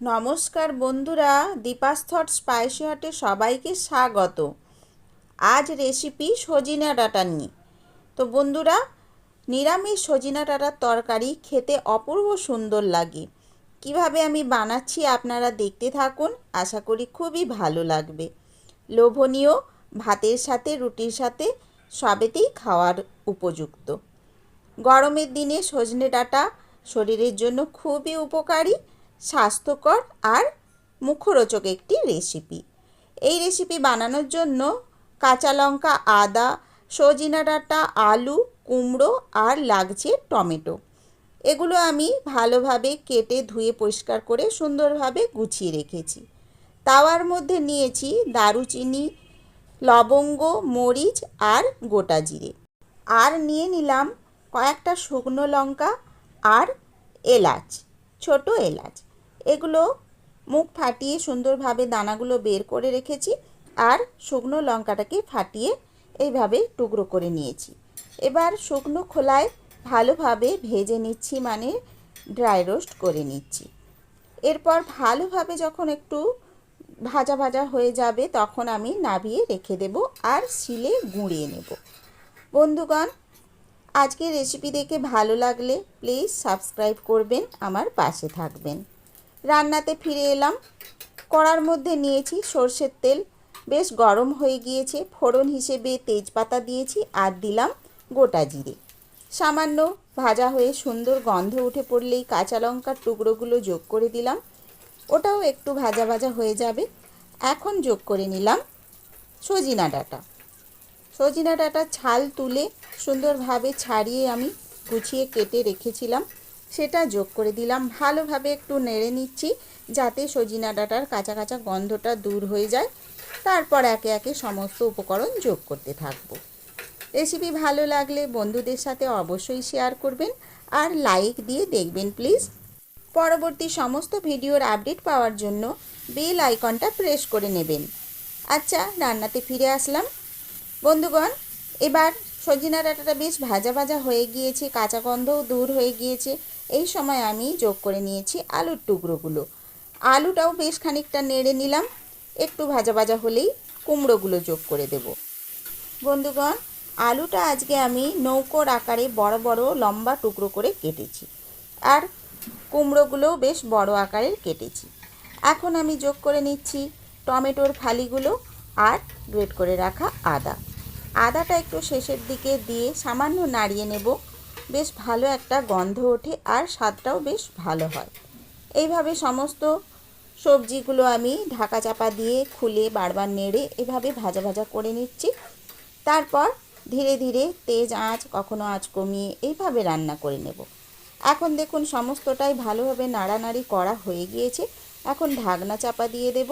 নমস্কার বন্ধুরা Deepa's thought spicy হটে সবাইকে স্বাগত। আজ রেসিপি সজিনা ডাঁটা নিয়ে। তো বন্ধুরা, নিরামিষ সজিনা ডাঁটার তরকারি খেতে অপূর্ব সুন্দর লাগে। কীভাবে আমি বানাচ্ছি আপনারা দেখতে থাকুন, আশা করি খুবই ভালো লাগবে। লোভনীয় ভাতের সাথে, রুটির সাথে, সবেতেই খাওয়ার উপযুক্ত। গরমের দিনে সজনে ডাটা শরীরের জন্য খুবই উপকারী। স্বাস্থ্যকর আর মুখরোচক একটি রেসিপি এই রেসিপি বানানোর জন্য কাঁচা লঙ্কা, আদা, সজিনা ডাঁটা, আলু, কুমড়ো আর লাগছে টমেটো। এগুলো আমি ভালোভাবে কেটে ধুয়ে পরিষ্কার করে সুন্দরভাবে গুছিয়ে রেখেছি। তাওয়ার মধ্যে নিয়েছি দারুচিনি, লবঙ্গ, মরিচ আর গোটা জিরে। আর নিয়ে নিলাম কয়েকটা শুকনো লঙ্কা আর এলাচ, ছোট এলাচ। এগুলো মুখ ফাটিয়ে সুন্দরভাবে দানাগুলো বের করে রেখেছি আর শুকনো লঙ্কাটাকে ফাটিয়ে এইভাবে টুকরো করে নিয়েছি। এবার শুকনো খোলায় ভালোভাবে ভেজে নিচ্ছি মানে ড্রাই রোস্ট করে নিচ্ছি। এরপর ভালোভাবে যখন একটু ভাজা ভাজা হয়ে যাবে, তখন আমি নাবিয়ে রেখে দেব আর শিলে গুঁড়িয়ে নেব। বন্ধুগণ, আজকের রেসিপি দেখে ভালো লাগলে প্লিজ সাবস্ক্রাইব করবেন, আমার পাশে থাকবেন। রান্নাতে ফিরে এলাম। কড়ার মধ্যে নিয়েছি সর্ষের তেল। বেশ গরম হয়ে গিয়েছে। ফোড়ন হিসেবে তেজপাতা দিয়েছি আর দিলাম গোটা জিরে। সামান্য ভাজা হয়ে সুন্দর গন্ধ উঠে পড়লেই কাঁচা লঙ্কার টুকরোগুলো যোগ করে দিলাম। ওটাও একটু ভাজা ভাজা হয়ে যাবে। এখন যোগ করে নিলাম সজিনা ডাঁটা। সজিনা ডাঁটা ছাল তুলে সুন্দরভাবে ছাড়িয়ে আমি গুছিয়ে কেটে রেখেছিলাম। সেটা যোগ করে দিলাম। ভালোভাবে একটু নেড়ে নিচ্ছি যাতে সজিনা ডাটার কাঁচা কাঁচা গন্ধটা দূর হয়ে যায়। তারপর একে একে সমস্ত উপকরণ যোগ করতে থাকব। রেসিপি ভালো লাগলে বন্ধুদের সাথে অবশ্যই শেয়ার করবেন আর লাইক দিয়ে দেখবেন প্লিজ। পরবর্তী সমস্ত ভিডিওর আপডেট পাওয়ার জন্য বেল আইকনটা প্রেস করে নেবেন। আচ্ছা রান্নাতে ফিরে আসলাম। বন্ধুগণ, এবার সজিনা ডাঁটাটা বেশ ভাজা ভাজা হয়ে গিয়েছে, কাঁচা গন্ধও দূর হয়ে গিয়েছে। এই সময় আমি যোগ করে নিয়েছি আলুর টুকরোগুলো। আলুটাও বেশ খানিকটা নেড়ে নিলাম। একটু ভাজা ভাজা হলেই কুমড়োগুলো যোগ করে দেব। বন্ধুগণ, আলুটা আজকে আমি নৌকোর আকারে বড় বড় লম্বা টুকরো করে কেটেছি আর কুমড়োগুলোও বেশ বড় আকারের কেটেছি। এখন আমি যোগ করে নিচ্ছি টমেটোর ফালিগুলো আর গ্রেট করে রাখা আদা। আদাটা একটু শেষের দিকে দিয়ে সামান্য নাড়িয়ে নেব। বেশ ভালো একটা গন্ধ ওঠে আর স্বাদটাও বেশ ভালো হয়। এইভাবে সমস্ত সবজিগুলো আমি ঢাকা চাপা দিয়ে খুলে বারবার নেড়ে এভাবে ভাজা ভাজা করে নিচ্ছি। তারপর ধীরে ধীরে তেজ আঁচ, কখনো আঁচ কমিয়ে এইভাবে রান্না করে নেব। এখন দেখুন সমস্তটাই ভালোভাবে নাড়ানাড়ি করা হয়ে গিয়েছে। এখন ঢাকনা চাপা দিয়ে দেব।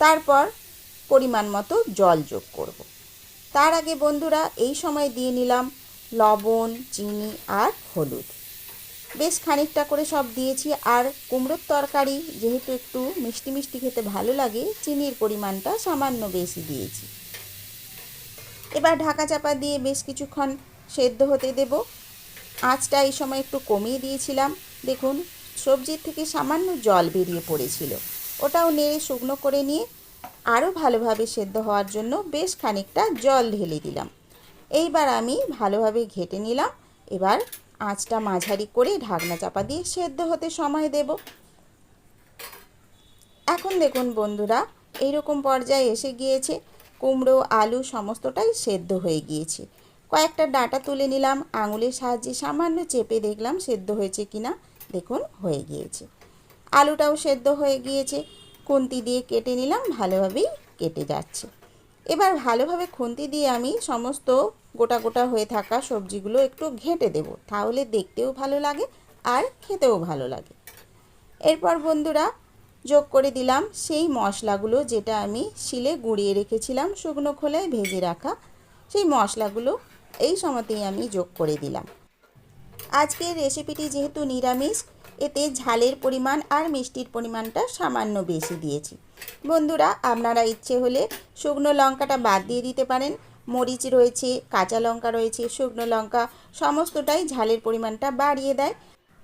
তারপর পরিমাণ মতো জল যোগ করব। তার আগে বন্ধুরা, এই সময় দিয়ে নিলাম লবণ, চিনি আর হলুদ। বেশ খানিকটা করে সব দিয়েছি আর কুমড়োর তরকারি যেহেতু একটু মিষ্টি মিষ্টি খেতে ভালো লাগে, চিনির পরিমাণটা সামান্য বেশি দিয়েছি। এবার ঢাকা চাপা দিয়ে বেশ কিছুক্ষণ সেদ্ধ হতে দেব। আঁচটা এই সময় একটু কমিয়ে দিয়েছিলাম। দেখুন, সবজির থেকে সামান্য জল বেরিয়ে পড়েছিল। ওটাও নেড়ে শুকনো করে নিয়ে আরও ভালোভাবে সেদ্ধ হওয়ার জন্য বেশ খানিকটা জল ঢেলে দিলাম। এইবার আমি ভালোভাবে ঘেটে নিলাম। এবার আঁচটা মাঝারি করে ঢাকনা চাপা দিয়ে সেদ্ধ হতে সময় দেব। এখন দেখুন বন্ধুরা, এইরকম পর্যায়ে এসে গিয়েছে। কুমড়ো, আলু সমস্তটাই সেদ্ধ হয়ে গিয়েছে। কয়েকটা ডাটা তুলে নিলাম। আঙুলের সাহায্যে সামান্য চেপে দেখলাম সেদ্ধ হয়েছে কিনা। দেখুন, হয়ে গিয়েছে। আলুটাও সেদ্ধ হয়ে গিয়েছে। খুন্তি দিয়ে কেটে নিলাম, ভালোভাবেই কেটে যাচ্ছে। এবার ভালোভাবে খুন্তি দিয়ে আমি সমস্ত গোটা গোটা হয়ে থাকা সবজিগুলো একটু ঘেঁটে দেব, তাহলে দেখতেও ভালো লাগে আর খেতেও ভালো লাগে। এরপর বন্ধুরা, যোগ করে দিলাম সেই মশলাগুলো যেটা আমি শিলে গুঁড়িয়ে রেখেছিলাম শুকনো খোলায় ভেজে রাখা, সেই মশলাগুলো এই সময়তেই আমি যোগ করে দিলাম। আজকের রেসিপিটি যেহেতু নিরামিষ, এতে ঝালের পরিমাণ আর মিষ্টির পরিমাণটা সামান্য বেশি দিয়েছি। বন্ধুরা, আপনারা ইচ্ছে হলে শুকনো লঙ্কাটা বাদ দিয়ে দিতে পারেন মরিচ রয়েছে, কাঁচা লঙ্কা রয়েছে, শুকনো লঙ্কা, সমস্তটাই ঝালের পরিমাণটা বাড়িয়ে দেয়।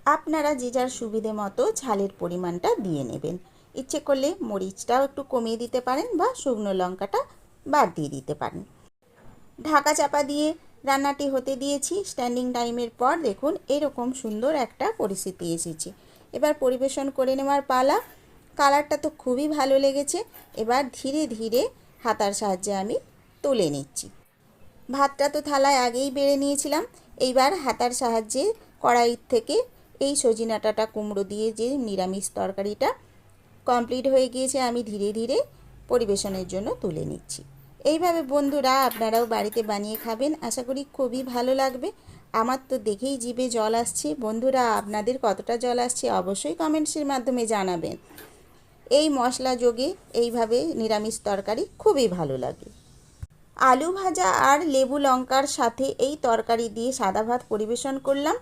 আপনারা যে যার সুবিধে মতো ঝালের পরিমাণটা দিয়ে নেবেন। ইচ্ছে করলে মরিচটাও একটু কমিয়ে দিতে পারেন বা শুকনো লঙ্কাটা বাদ দিয়ে দিতে পারেন। ঢাকা চাপা দিয়ে রান্নাটি হতে দিয়েছি। স্ট্যান্ডিং টাইমের পর দেখুন এরকম সুন্দর একটা পরিস্থিতি এসেছে। এবার পরিবেশন করে নেওয়ার পালা। কালারটা তো খুবই ভালো লেগেছে। এবার ধীরে ধীরে হাতার সাহায্যে আমি তুলে নিচ্ছি। ভাতটা তো থালায় আগেই বেড়ে নিয়েছিলাম, এইবার হাতার সাহায্যে কড়াইয়ের থেকে এই সজিনাটাটা কুমড়ো দিয়ে যে নিরামিষ তরকারিটা কমপ্লিট হয়ে গিয়েছে, আমি ধীরে ধীরে পরিবেশনের জন্য তুলে নিচ্ছি। এইভাবে বন্ধুরা আপনারাও বাড়িতে বানিয়ে খাবেন, আশা করি খুবই ভালো লাগবে। আমার তো দেখেই জিভে জল আসছে। বন্ধুরা, আপনাদের কতটা জল আসছে অবশ্যই কমেন্টসের মাধ্যমে জানাবেন। এই মশলা যোগে এইভাবে নিরামিষ তরকারি খুবই ভালো লাগে। আলু ভাজা আর লেবু লঙ্কার সাথে এই তরকারি দিয়ে সাদা ভাত পরিবেশন করলাম।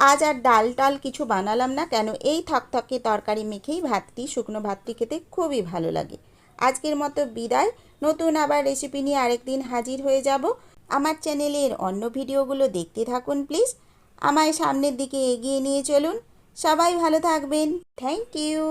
আজ আর ডাল টাল কিছু বানালাম না, কেন এই থকথকে তরকারি মেখেই ভাতটি, শুকনো ভাতটি খেতে খুবই ভালো লাগে। আজকের মতো বিদায়। নতুন আবার রেসিপি নিয়ে আরেকদিন হাজির হয়ে যাব। আমার চ্যানেলের অন্য ভিডিওগুলো দেখতে থাকুন প্লিজ আমায় সামনের দিকে এগিয়ে নিয়ে চলুন। সবাই ভালো থাকবেন। Thank you